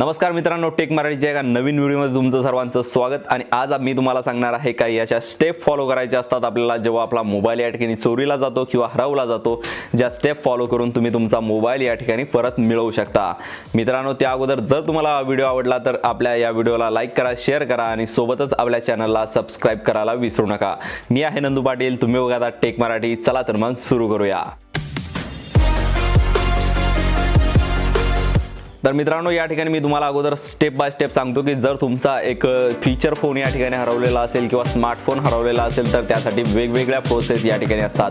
नमस्कार मित्रांनो टेक मराठीच्या एका नवीन व्हिडिओमध्ये तुमचं सर्वांचं स्वागत. आणि आज मी तुम्हाला सांगणार आहे काही याच्या स्टेप फॉलो करायच्या असतात आपल्याला. जेव्हा आपला मोबाईल या ठिकाणी चोरीला जातो किंवा हरवला जातो ज्या स्टेप फॉलो करून तुम्ही तुमचा मोबाईल या ठिकाणी परत मिळवू शकता. मित्रांनो त्या अगोदर जर तुम्हाला हा व्हिडिओ आवडला तर आपल्या या व्हिडिओला लाईक करा शेअर करा आणि सोबतच आपल्या चॅनलला सबस्क्राईब करायला विसरू नका. मी आहे नंदू पाटील तुम्ही बघा आता टेक मराठी. चला तर मग सुरू करूया. तर मित्रांनो या ठिकाणी मी तुम्हाला अगोदर स्टेप बाय स्टेप सांगतो की जर तुमचा एक फीचर फोन या ठिकाणी हरवलेला असेल किंवा स्मार्टफोन हरवलेला असेल तर त्यासाठी वेगवेगळ्या प्रोसेस या ठिकाणी असतात.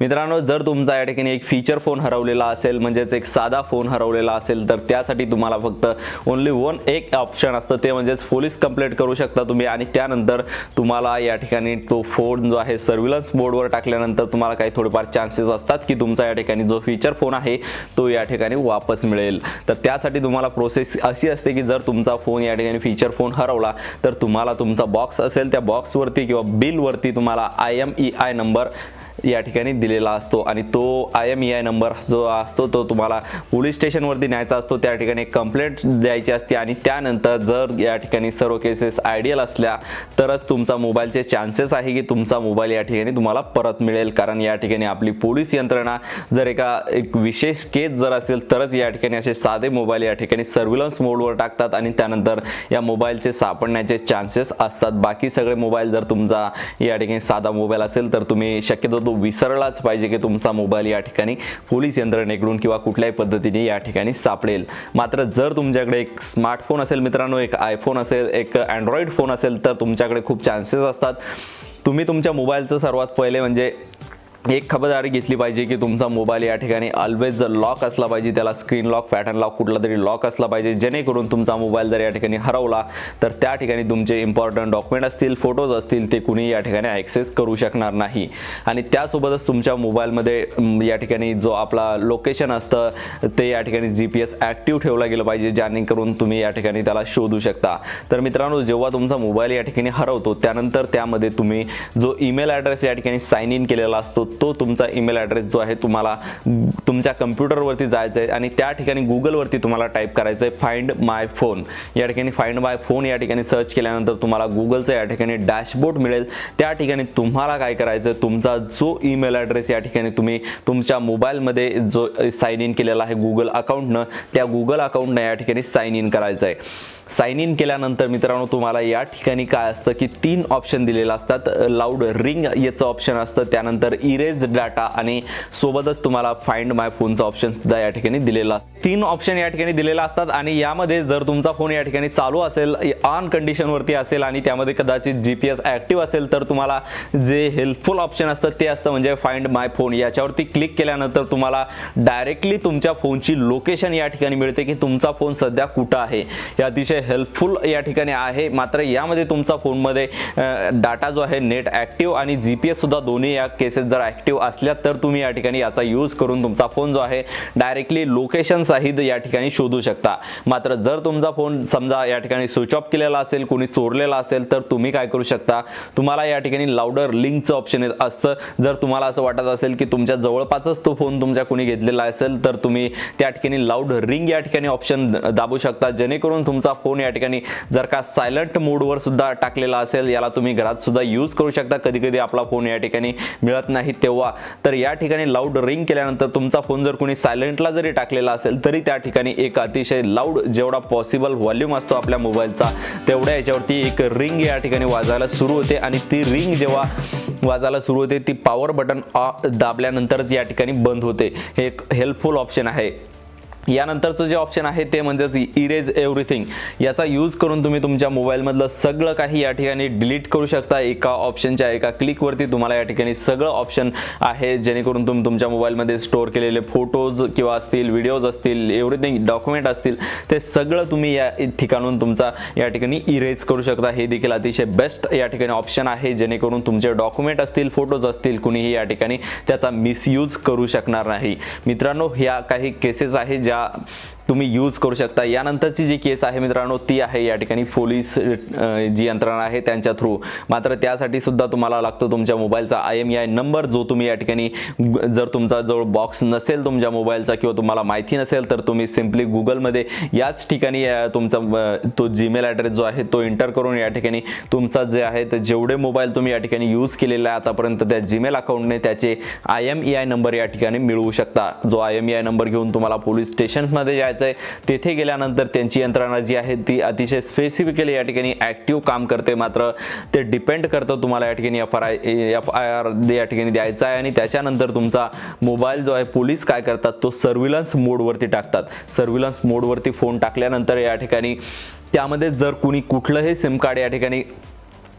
मित्रांनो जर तुमचा या ठिकाणी एक फीचर फोन हरवलेला असेल म्हणजेच एक साधा फोन हरवलेला असेल तर त्यासाठी तुम्हाला फक्त ओन्ली वन एक ऑप्शन असतं. ते म्हणजेच पोलीस कंप्लेंट करू शकता तुम्ही आणि त्यानंतर तुम्हाला या ठिकाणी तो फोन जो आहे सर्व्हिलन्स बोर्डवर टाकल्यानंतर तुम्हाला काही थोडेफार चान्सेस असतात की तुमचा या ठिकाणी जो फीचर फोन आहे तो या ठिकाणी वापस मिळेल. तर त्यासाठी तुम्हाला प्रोसेस अशी असते की जर तुमचा फोन या ठिकाणी फीचर फोन हरवला तर तुम्हाला तुमचा बॉक्स असेल त्या बॉक्सवरती किंवा बिलवरती तुम्हाला I M E I number या ठिकाणी दिलेला असतो. आणि तो I M E I number जो असतो तो तुम्हाला पोलीस स्टेशनवरती न्यायचा असतो. त्या ठिकाणी कंप्लेंट द्यायची असते. आणि त्यानंतर जर या ठिकाणी सर्व केसेस आयडियल असल्या तरच तुमचा मोबाईलचे चान्सेस आहे की तुमचा मोबाईल या ठिकाणी तुम्हाला परत मिळेल. कारण या ठिकाणी आपली पोलीस यंत्रणा जर एका एक विशेष केस जर असेल तरच या ठिकाणी असे साधे मोबाईल या ठिकाणी सर्व्हिलन्स मोडवर टाकतात. आणि त्यानंतर या मोबाईलचे सापडण्याचे चान्सेस असतात. बाकी सगळे मोबाईल जर तुमचा या ठिकाणी साधा मोबाईल असेल तर तुम्ही शक्यतो तो विसरलाच पाहिजे की तुमचा मोबाईल या ठिकाणी पोलीस यंत्रणेकडून किंवा कुठल्याही पद्धतीने या ठिकाणी सापडेल. मात्र जर तुमच्याकडे एक स्मार्टफोन असेल मित्रांनो एक आयफोन असेल एक अँड्रॉइड फोन असेल तर तुमच्याकडे खूप चान्सेस असतात. तुम्ही तुमच्या मोबाईलचं सर्वात पहिले म्हणजे एक खबरदारी घेतली पाहिजे की तुमचा मोबाईल या ठिकाणी ऑलवेज लॉक असला पाहिजे त्याला स्क्रीन लॉक पॅटर्न लॉक कुठला तरी लॉक असला पाहिजे जेणेकरून तुमचा मोबाईल जर या ठिकाणी हरवला तर त्या ठिकाणी तुमचे इम्पॉर्टंट डॉक्युमेंट असतील फोटोज असतील ते कुणी या ठिकाणी ॲक्सेस करू शकणार नाही. आणि त्यासोबतच तुमच्या मोबाईलमध्ये या ठिकाणी जो आपला लोकेशन असतं ते या ठिकाणी जी पी एस ॲक्टिव्ह ठेवला गेलं पाहिजे जेणेकरून तुम्ही या ठिकाणी त्याला शोधू शकता. तर मित्रांनो जेव्हा तुमचा मोबाईल या ठिकाणी हरवतो त्यानंतर त्यामध्ये तुम्ही जो ईमेल ॲड्रेस या ठिकाणी साईन इन केलेला असतो तो तुमचा ईमेल ॲड्रेस जो आहे तुम्हाला तुमच्या कम्प्युटरवरती जायचं आहे आणि त्या ठिकाणी गुगलवरती तुम्हाला टाईप करायचं आहे फाइंड माय फोन या ठिकाणी फाइंड माय फोन या ठिकाणी सर्च केल्यानंतर तुम्हाला गुगलचं या ठिकाणी डॅशबोर्ड मिळेल. त्या ठिकाणी तुम्हाला काय करायचं आहे तुमचा जो ईमेल ॲड्रेस या ठिकाणी तुम्ही तुमच्या मोबाईलमध्ये जो साइन इन केलेला आहे गुगल अकाउंटनं त्या गुगल अकाउंटनं या ठिकाणी साइन इन करायचं आहे. साइन इन केल्यानंतर मित्रांनो तुम्हाला या ठिकाणी काय असतं की तीन ऑप्शन दिलेले असतात. लाऊड रिंग याचं ऑप्शन असतं. त्यानंतर इरेज डाटा आणि सोबतच तुम्हाला फाइंड माय फोनचं ऑप्शन सुद्धा या ठिकाणी दिलेलं असतं. तीन ऑप्शन या ठिकाणी दिलेलं असतात आणि यामध्ये जर तुमचा फोन या ठिकाणी चालू असेल ऑन कंडिशनवरती असेल आणि त्यामध्ये कदाचित जी पी एस ॲक्टिव्ह असेल तर तुम्हाला जे हेल्पफुल ऑप्शन असतं ते असतं म्हणजे फाइंड माय फोन याच्यावरती क्लिक केल्यानंतर तुम्हाला डायरेक्टली तुमच्या फोनची लोकेशन या ठिकाणी मिळते की तुमचा फोन सध्या कुठं आहे. हे अतिशय हेल्पफुल या ठिकाणी आहे. मात्र यामध्ये तुमचा फोनमध्ये डाटा जो आहे नेट ॲक्टिव्ह आणि जी पी एस सुद्धा दोन्ही या केसेस जर ॲक्टिव्ह असल्या तर तुम्ही या ठिकाणी याचा यूज करून तुमचा फोन जो आहे डायरेक्टली लोकेशनसहित या ठिकाणी शोधू शकता. मात्र जर तुमचा फोन समजा या ठिकाणी स्विच ऑफ केलेला असेल कोणी चोरलेला असेल तर तुम्ही काय करू शकता? तुम्हाला या ठिकाणी लाऊडर लिंकचं ऑप्शन असतं. जर तुम्हाला असं वाटत असेल की तुमच्या जवळपासच तो फोन तुमच्या कोणी घेतलेला असेल तर तुम्ही त्या ठिकाणी लाऊड रिंग या ठिकाणी ऑप्शन दाबू शकता. जेणेकरून तुमचा फोन या ठिकाणी जर का सायलंट मोडवर सुद्धा टाकलेला असेल याला तुम्ही घरात सुद्धा यूज करू शकता. कधी कधी आपला फोन या ठिकाणी मिळत नाही तेव्हा. तर या ठिकाणी लाऊड रिंग केल्यानंतर तुमचा फोन जर कोणी सायलेंटला जरी टाकलेला असेल तरी त्या ठिकाणी एक अतिशय लाऊड जेवढा पॉसिबल व्हॉल्यूम असतो आपल्या मोबाईलचा तेवढ्या याच्यावरती एक रिंग या ठिकाणी वाजायला सुरू होते. आणि ती रिंग जेव्हा वाजायला सुरू होते ती पॉवर बटन दाबल्यानंतरच या ठिकाणी बंद होते. हे एक हेल्पफुल ऑप्शन आहे. यानंतरचं जे ऑप्शन आहे ते म्हणजेच इरेज एव्हरीथिंग याचा यूज करून तुम्ही तुमच्या मोबाईलमधलं सगळं काही या ठिकाणी डिलीट करू शकता. एका ऑप्शनच्या एका क्लिकवरती तुम्हाला या ठिकाणी सगळं ऑप्शन आहे. जेणेकरून तुम्ही तुमच्या मोबाईलमध्ये स्टोअर केलेले फोटोज किंवा असतील व्हिडिओज असतील एव्हरीथिंग डॉक्युमेंट असतील ते सगळं तुम्ही या ठिकाणून तुमचा या ठिकाणी इरेज करू शकता. हे देखील अतिशय बेस्ट या ठिकाणी ऑप्शन आहे. जेणेकरून तुमचे डॉक्युमेंट असतील फोटोज असतील कुणीही या ठिकाणी त्याचा मिसयूज करू शकणार नाही. मित्रांनो ह्या काही केसेस आहेत ज्या Yeah. तुम्ही यूज करू शकता. यानंतरची जी केस आहे मित्रांनो ती आहे या ठिकाणी पोलीस जी यंत्रणा आहे त्यांच्या थ्रू मात्र त्यासाठी सुद्धा तुम्हाला लागतो तुमच्या मोबाईलचा आय एम आय नंबर जो तुम्ही या ठिकाणी जर तुमचा जवळ बॉक्स नसेल तुमच्या मोबाईलचा किंवा तुम्हाला माहिती नसेल तर तुम्ही सिम्पली गुगलमध्ये याच ठिकाणी तुमचा तो जीमेल ॲड्रेस जो आहे तो एंटर करून या ठिकाणी तुमचा जे आहे ते जेवढे मोबाईल तुम्ही या ठिकाणी यूज केलेला आहे आतापर्यंत त्या जीमेल अकाउंटने त्याचे I M E I number या ठिकाणी मिळवू शकता. जो I M E I number घेऊन तुम्हाला पोलीस स्टेशनमध्ये जायचं आहे तेथे गेल्यानंतर त्यांची यंत्रणा जी आहे ती अतिशय स्पेसिफिकली या ठिकाणी ॲक्टिव्ह काम करते. मात्र ते डिपेंड करतं तुम्हाला या ठिकाणी F R I F I R या ठिकाणी द्यायचा आहे. आणि त्याच्यानंतर तुमचा मोबाईल जो आहे पोलीस काय करतात तो सर्व्हिलन्स मोडवरती टाकतात. सर्व्हिलन्स मोडवरती फोन टाकल्यानंतर या ठिकाणी त्यामध्ये जर कुणी कुठलंही सिम कार्ड या ठिकाणी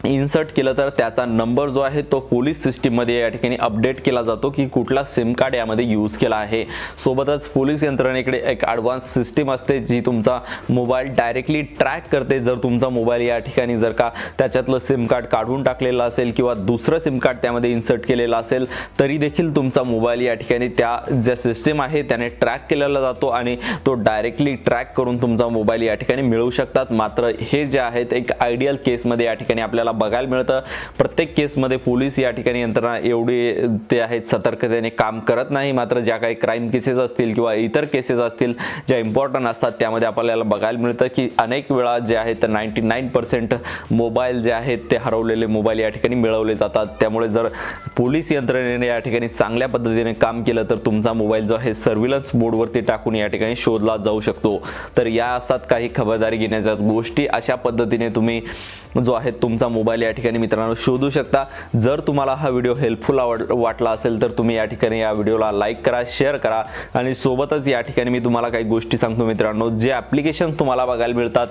इन्सर्ट केलं तर त्याचा नंबर जो आहे तो पोलीस सिस्टीममध्ये या ठिकाणी अपडेट केला जातो की कुठला सिम कार्ड यामध्ये यूज केला आहे. सोबतच पोलीस यंत्रणेकडे एक ॲडव्हान्स सिस्टीम असते जी तुमचा मोबाईल डायरेक्टली ट्रॅक करते. जर तुमचा मोबाईल या ठिकाणी जर का त्याच्यातलं सिम कार्ड काढून टाकलेलं असेल किंवा दुसरं सिम कार्ड त्यामध्ये इन्सर्ट केलेलं असेल तरी देखील तुमचा मोबाईल या ठिकाणी त्या ज्या सिस्टीम आहे त्याने ट्रॅक केलेला जातो आणि तो डायरेक्टली ट्रॅक करून तुमचा मोबाईल या ठिकाणी मिळू शकतात. मात्र हे जे आहेत एक आयडियल केसमध्ये या ठिकाणी आपल्याला बघायला मिळतं. प्रत्येक केसमध्ये पोलीस या ठिकाणी यंत्रणा एवढी ते आहेत सतर्कतेने काम करत नाही. मात्र ज्या काही क्राईम केसेस असतील किंवा इतर केसेस असतील ज्या इम्पॉर्टंट असतात त्यामध्ये आपल्याला बघायला मिळतं की अनेक वेळा जे आहेत तर नाईन्टी नाईन पर्सेंट मोबाईल जे आहेत ते हरवलेले मोबाईल या ठिकाणी मिळवले जातात. त्यामुळे जर पोलीस यंत्रणेने या ठिकाणी चांगल्या पद्धतीने काम केलं तर तुमचा मोबाईल जो आहे सर्व्हिलन्स बोर्डवरती टाकून या ठिकाणी शोधला जाऊ शकतो. तर या असतात काही खबरदारी घेण्याच्या गोष्टी. अशा पद्धतीने तुम्ही जो आहे तुमचा मोबाईल या ठिकाणी मित्रांनो शोधू शकता. जर तुम्हाला हा व्हिडिओ हेल्पफुल आवड वाटला असेल तर तुम्ही या ठिकाणी या व्हिडिओला लाईक करा शेअर करा आणि सोबतच या ठिकाणी मी तुम्हाला काही गोष्टी सांगतो मित्रांनो. जे ॲप्लिकेशन तुम्हाला बघायला मिळतात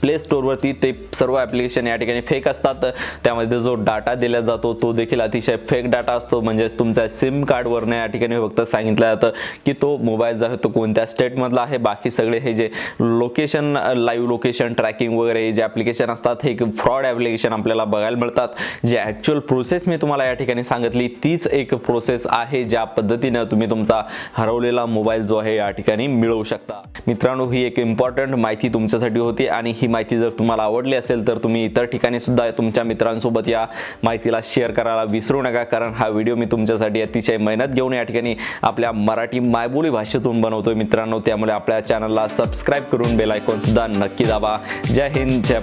प्ले स्टोअरवरती ते सर्व ॲप्लिकेशन या ठिकाणी फेक असतात. त्यामध्ये जो डाटा दिला जातो तो देखील अतिशय फेक डाटा असतो. म्हणजेच तुमच्या सिम कार्डवरनं या ठिकाणी फक्त सांगितलं जातं की तो मोबाईल जो आहे तो कोणत्या स्टेटमधला आहे. बाकी सगळे हे जे लोकेशन लाईव्ह लोकेशन ट्रॅकिंग वगैरे हे जे ॲप्लिकेशन असतात हे फ्रॉड ॲप्लिकेशन आपल्याला बघायला मिळतात. जे ॲक्च्युअल प्रोसेस मी तुम्हाला या ठिकाणी सांगितली तीच एक प्रोसेस आहे. ज्या पद्धतीनं तुम्ही तुमचा हरवलेला मोबाईल जो आहे या ठिकाणी मिळवू शकता. मित्रांनो ही एक इम्पॉर्टंट माहिती तुमच्यासाठी होती आणि ही माहिती जर तुम्हाला आवडली असेल तर तुम्ही इतर ठिकाणी सुद्धा तुमच्या मित्रांसोबत या माहितीला शेअर करायला विसरू नका कारण हा व्हिडिओ मी तुमच्यासाठी अतिशय मेहनत घेऊन या ठिकाणी आपल्या मराठी मायबोली भाषेतून बनवतोय मित्रांनो. त्यामुळे आपल्या चॅनलला सबस्क्राईब करून बेल आयकॉन सुद्धा नक्की दाबा. जय हिंद जय